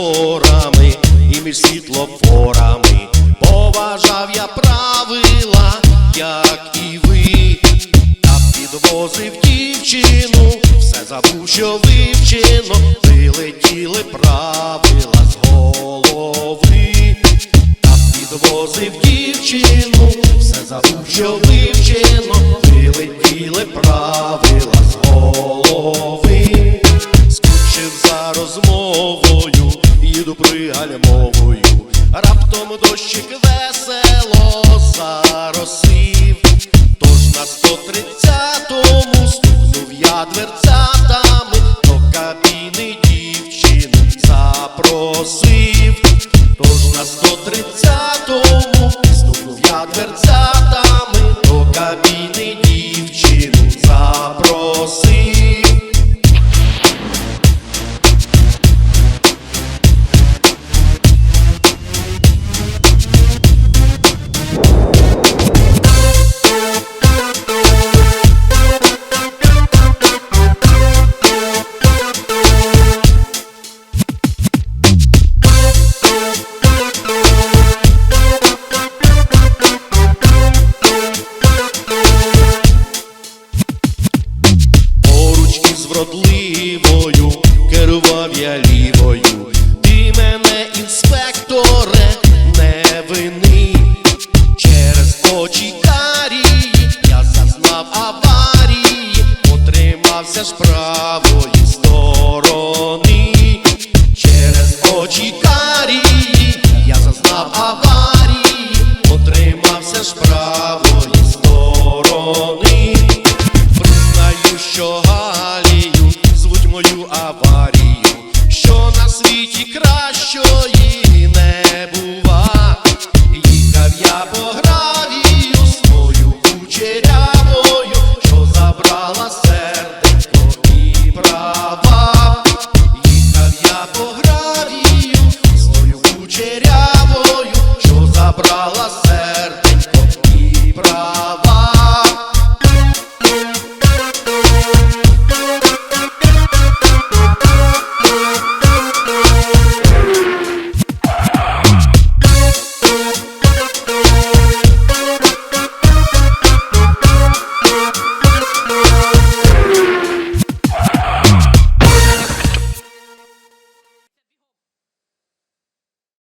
Горами і між світлофорами, поважав я правила, як і ви, та підвозив дівчину, все забув, що вивчено, вилетіли правила з голови, та підвозив дівчину, все забув, що вивчено, вилетіли правила їду раптом дощик весело заросив, тож на 130-му стукнув я дверцятами, до кабіни дівчин запросив, тож на 130-му стукнув я дверцятами, вродливою керував я лівою. Ти мене, інспекторе, не вини. Через очі карі я зазнав аварії, потримався з аварію, що на світі кращої